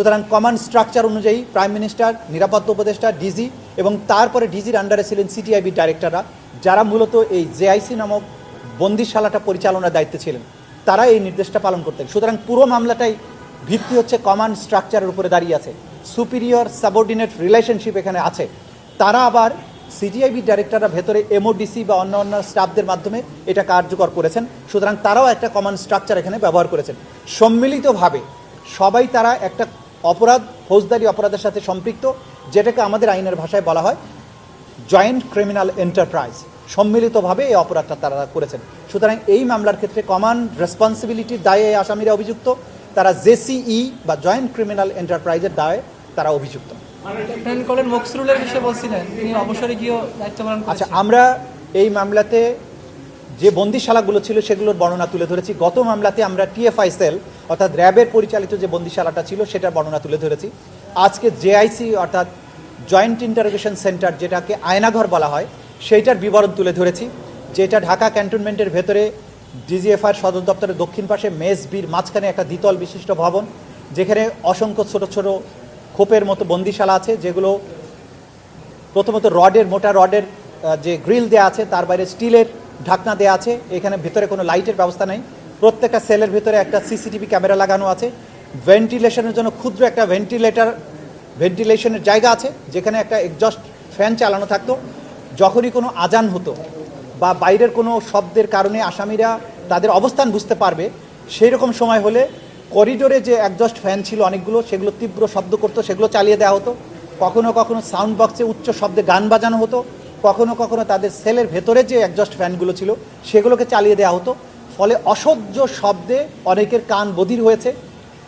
সুতরাং command structure অনুযায়ী prime minister নিরাপত্তা উপদেষ্টা ডিজি এবং তারপরে ডিজির আন্ডারে ছিলেন সিটিআইবি ডাইরেক্টররা যারা মূলত এই জেআইসি নামক বন্দিশালাটা পরিচালনার দায়িত্বে ছিলেন। তারা এই নির্দেশটা পালন করতেন। সুতরাং পুরো মামলাটাই ভিত্তি হচ্ছে কমান্ড স্ট্রাকচারের উপরে দাঁড়িয়ে আছে। সুপিরিয়র সাবঅর্ডিনেট রিলেশনশিপ এখানে আছে। তারা আবার সিজিআইবি ডাইরেক্টররা ভেতরে এমওডিসি বা অন্য অন্য স্টাফদের মাধ্যমে এটা কার্যকর করেছেন। সুতরাং তারাও একটা কমান্ড স্ট্রাকচার এখানে ব্যবহার করেছেন। সম্মিলিতভাবে সবাই তারা একটা অপরাধ ফৌজদারি অপরাধের সাথে সম্পৃক্ত যেটাকে আমাদের আইনের ভাষায় বলা হয় জয়েন্ট ক্রিমিনাল এন্টারপ্রাইজ সম্মিলিতভাবে এই অপরাধটা তারা করেছেন। সুতরাং এই মামলার ক্ষেত্রে কমান রেসপন্সিবিলিটির দায়ে এই আসামিরা অভিযুক্ত। তারা জেসিই বা জয়েন্ট ক্রিমিনাল এন্টারপ্রাইজের দায়ে তারা অভিযুক্ত। আচ্ছা আমরা এই মামলাতে যে বন্দিশালাগুলো ছিল সেগুলোর বর্ণনা তুলে ধরেছি। গত মামলাতে আমরা টিএফআই সেল, অর্থাৎ র্যাবের পরিচালিত যে বন্দিশালাটা ছিল সেটার বর্ণনা তুলে ধরেছি। আজকে জেআইসি, অর্থাৎ জয়েন্ট ইন্টারোগেশন সেন্টার যেটাকে আয়নাঘর বলা হয়, সেইটার বিবরণ তুলে ধরেছি, যেটা ঢাকা ক্যান্টনমেন্টের ভেতরে ডিজিএফআর সদর দপ্তরের দক্ষিণ পাশে মেস বির মাঝখানে একটা দ্বিতল বিশিষ্ট ভবন, যেখানে অসংখ্য ছোট ছোট খোপের মতো বন্দিশালা আছে, যেগুলো প্রথমত রডের, মোটা রডের যে গ্রিল দেওয়া আছে, তার বাইরে স্টিলের ঢাকনা দেওয়া আছে, এখানে ভেতরে কোনো লাইটের ব্যবস্থা নেই। প্রত্যেকটা সেলের ভেতরে একটা সিসিটিভি ক্যামেরা লাগানো আছে। ভেন্টিলেশনের জন্য ক্ষুদ্র একটা ভেন্টিলেটর, ভেন্টিলেশনের জায়গা আছে, যেখানে একটা এক্সজস্ট ফ্যান চালানো থাকতো। যখনই কোনো আজান হতো বা বাইরের কোনো শব্দের কারণে আসামিরা তাদের অবস্থান বুঝতে পারবে সেই রকম সময় হলে করিডোরে যে একজস্ট ফ্যান ছিল অনেকগুলো, সেগুলো তীব্র শব্দ করতো, সেগুলো চালিয়ে দেওয়া হতো। কখনো কখনো সাউন্ড বক্সে উচ্চ শব্দে গান বাজানো হতো। কখনো কখনো তাদের সেলের ভেতরে যে একজস্ট ফ্যানগুলো ছিল, সেগুলোকে চালিয়ে দেওয়া হতো। ফলে অসহ্য শব্দে অনেকের কান বধির হয়েছে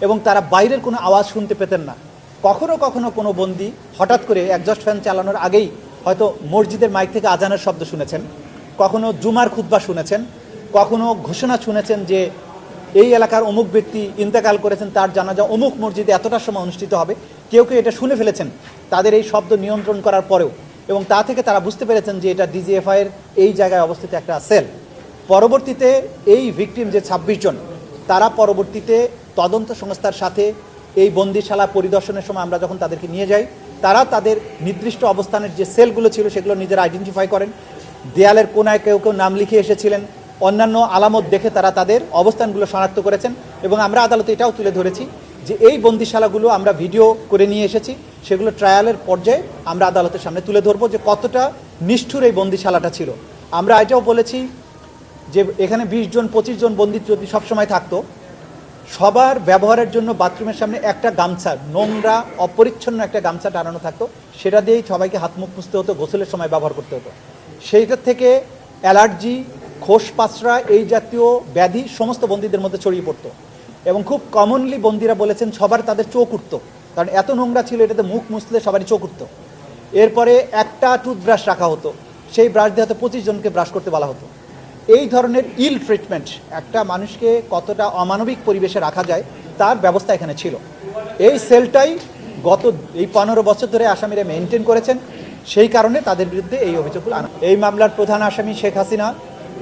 এবং তারা বাইরের কোনো আওয়াজ শুনতে পেতেন না। কখনো কখনো কোনো বন্দি হঠাৎ করে একজস্ট ফ্যান চালানোর আগেই হয়তো মসজিদের মাইক থেকে আজানের শব্দ শুনেছেন, কখনো জুমার খুতবা শুনেছেন, কখনো ঘোষণা শুনেছেন যে এই এলাকার অমুক ব্যক্তি ইন্তেকাল করেছেন, তার জানাজা অমুক মসজিদে এতটার সময় অনুষ্ঠিত হবে, কেউ কেউ এটা শুনে ফেলেছেন। তাদের এই শব্দ নিয়ন্ত্রণ করার পরেও এবং তা থেকে তারা বুঝতে পেরেছেন যে এটা ডিজিএফআই এর এই জায়গায় অবস্থিত একটা সেল। পরবর্তীতে এই ভিকটিম যে ছাব্বিশ জন, তারা পরবর্তীতে তদন্ত সংস্থার সাথে এই বন্দিশালা পরিদর্শনের সময় আমরা যখন তাদেরকে নিয়ে যাই, তারা তাদের নির্দিষ্ট অবস্থানের যে সেলগুলো ছিল সেগুলো নিজেরা আইডেন্টিফাই করেন। দেয়ালের কোনায় কেউ কেউ নাম লিখে এসেছিলেন। অন্যান্য আলামত দেখে তারা তাদের অবস্থানগুলো শনাক্ত করেছেন এবং আমরা আদালতে এটাও তুলে ধরেছি যে এই বন্দিশালাগুলো আমরা ভিডিও করে নিয়ে এসেছি, সেগুলো ট্রায়ালের পর্যায়ে আমরা আদালতের সামনে তুলে ধরবো যে কতটা নিষ্ঠুর এই বন্দিশালাটা ছিল। আমরা এটাও বলেছি যে এখানে বিশ জন, পঁচিশ জন বন্দি যদি সবসময় থাকতো, সবার ব্যবহারের জন্য বাথরুমের সামনে একটা গামছা, নোংরা, অপরিচ্ছন্ন একটা গামছা টানানো থাকতো। সেটা দিয়েই সবাইকে হাত মুখ পুষতে হতো, গোসলের সময় ব্যবহার করতে হতো। সেইটার থেকে অ্যালার্জি খোস পাঁচরা এই জাতীয় ব্যাধি সমস্ত বন্দীদের মধ্যে ছড়িয়ে পড়তো। এবং খুব কমনলি বন্দিরা বলেছেন সবার তাদের চোখ উঠতো। কারণ এত নোংরা ছিল, এটাতে মুখ মুছলে সবারই চোখ উঠতো। এরপরে একটা টুথব্রাশ রাখা হতো। সেই ব্রাশ দিয়ে হয়তো পঁচিশ জনকে ব্রাশ করতে বলা হতো। এই ধরনের ইল ট্রিটমেন্ট একটা মানুষকে কতটা অমানবিক পরিবেশে রাখা যায়, তার ব্যবস্থা এখানে ছিল। এই সেলটাই গত এই পনেরো বছর ধরে আসামিরা মেনটেন করেছেন। সেই কারণে তাদের বিরুদ্ধে এই অভিযোগগুলো আনা। এই মামলার প্রধান আসামি শেখ হাসিনা,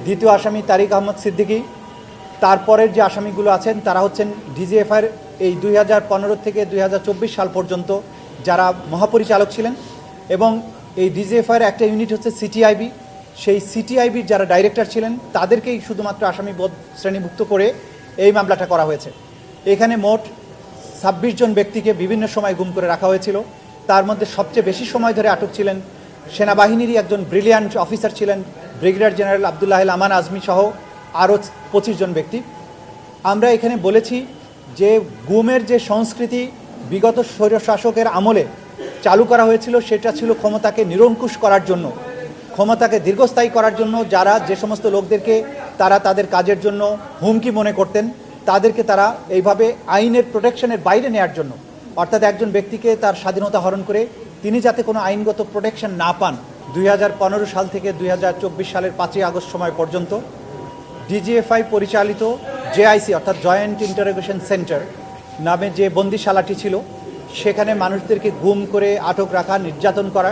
দ্বিতীয় আসামি তারিক আহমদ সিদ্দিকী তারপরের যে আসামিগুলো আছেন, তারা হচ্ছেন ডিজিএফআর এই দুই হাজার পনেরো থেকে দুই হাজার চব্বিশ সাল পর্যন্ত যারা মহাপরিচালক ছিলেন এবং এই ডিজিএফআর একটা ইউনিট হচ্ছে সিটিআইবি। সেই সিটিআইবির যারা ডাইরেক্টর ছিলেন, তাদেরকেই শুধুমাত্র আসামি শ্রেণীভুক্ত করে এই মামলাটা করা হয়েছে। এখানে মোট ছাব্বিশ জন ব্যক্তিকে বিভিন্ন সময় গুম করে রাখা হয়েছিল। তার মধ্যে সবচেয়ে বেশি সময় ধরে আটক ছিলেন সেনাবাহিনীরই একজন ব্রিলিয়ান্ট অফিসার ছিলেন, ব্রিগেডিয়ার জেনারেল আবদুল্লাহ আমান আজমি সহ আরও পঁচিশ জন ব্যক্তি। আমরা এখানে বলেছি যে গুমের যে সংস্কৃতি বিগত স্বৈরশাসকের আমলে চালু করা হয়েছিল, সেটা ছিল ক্ষমতাকে নিরঙ্কুশ করার জন্য, ক্ষমতাকে দীর্ঘস্থায়ী করার জন্য যারা যে সমস্ত লোকদেরকে তারা তাদের কাজের জন্য হুমকি মনে করতেন, তাদেরকে তারা এইভাবে আইনের প্রোটেকশনের বাইরে নেয়ার জন্য, অর্থাৎ একজন ব্যক্তিকে তার স্বাধীনতা হরণ করে তিনি যাতে কোনো আইনগত প্রোটেকশন না পান, দুই হাজার পনেরো সাল থেকে দুই হাজার চব্বিশ সালের পাঁচই আগস্ট সময় পর্যন্ত। ডিজিএফআই পরিচালিত জেআইসি অর্থাৎ জয়েন্ট ইন্টারোগেশন সেন্টার নামে যে বন্দিশালাটি ছিল, সেখানে মানুষদেরকে গুম করে আটক রাখা, নির্যাতন করা,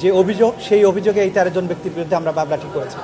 যে অভিযোগ, সেই অভিযোগে এই তেরোজন ব্যক্তির বিরুদ্ধে আমরা মামলাটি করেছি।